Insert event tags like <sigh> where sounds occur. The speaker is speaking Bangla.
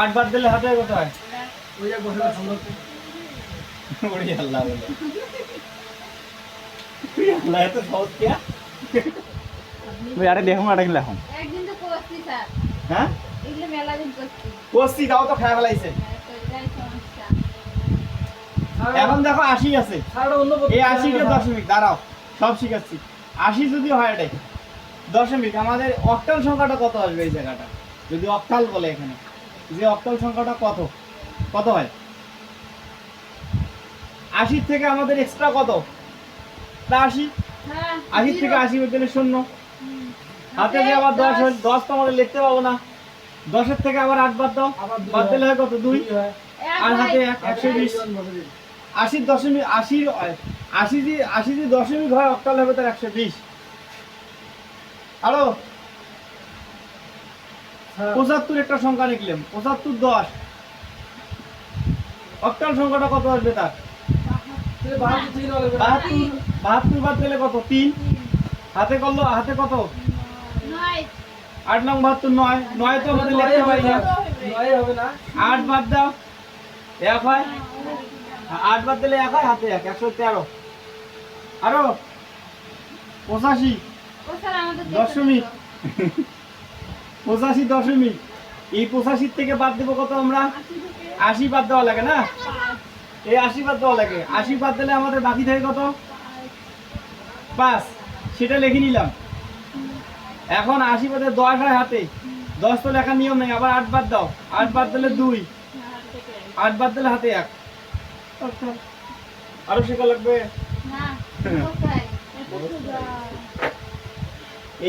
আট বাদ দিলে হাতে কত হয় ওই এক বছর সুন্দর ওরে আল্লাহ বলে। ওরে আল্লাহ এত সহজ কিয়া ওই আরে দেখুন আরে লেখুন একদিন তো স্যার। হ্যাঁ? এগুলো মেলা দিন করছি। কোস্তি দাও তো খায় ফেলাইছে। হ্যাঁ, এখন দেখো আশি আছে। এই দশমিক দাঁড়াও সব শিখাচ্ছি। আশি যদি হয় এটাই দশমিক আমাদের অক্টাল সংখ্যাটা কত আসবে এই জায়গাটা? যদি অক্টাল বলে এখানে যে অক্টাল সংখ্যাটা কত? কত হয়? আশির থেকে আমাদের এক্সট্রা কত? তা আশি? হ্যাঁ আশির থেকে আশি হয়ে গেলে শূন্য। হাতে যে আবার দশ। হয় দশ তো আমাদের লিখতে পাবো না। দশের থেকে আবার আট বাদ দাও। বাদ দিলে হয়। কত? দুই। হয়। আর হাতে এক একশো বিশ। আশির দশমিক আশির আশি যে আশি যে দশমিক হয় অক্টাল হবে তার একশো বিশ। আরও। পঁচাত্তর একটা সংখ্যা লিখলাম পঁচাত্তর দশ। অক্টাল সংখ্যাটা কত আসবে তার? বাহাত্তর বাদ দিলে কত? তিন। হাতে করল হাতে কত? আট নং বাহাত্তর নয়। নয় তো আমাদের লিখতে পারি না হবে না। আট বাদ দাও। এক হয়? আট বাদ দিলে এক হয় হাতে এক। একশো তেরো। আরও? পঁচাশি। দশমিক। <laughs> পঁচাশি দশমিক। এই পঁচাশির থেকে বাদ দেবো কত আমরা? আশি বাদ দেওয়া লাগে না? এই আশি বাদ দেওয়া লাগে। আশি বাদ দিলে আমাদের বাকি থাকে কত? পাঁচ, সেটা লিখে নিলাম। এখন আশি বাদে দশ হয় হাতে। দশ তো লেখার নিয়ম নেই। আবার আট বাদ দাও। আট বাদ দিলে দুই। আট বাদ দিলে হাতে এক। আরও শেখা লাগবে? <laughs>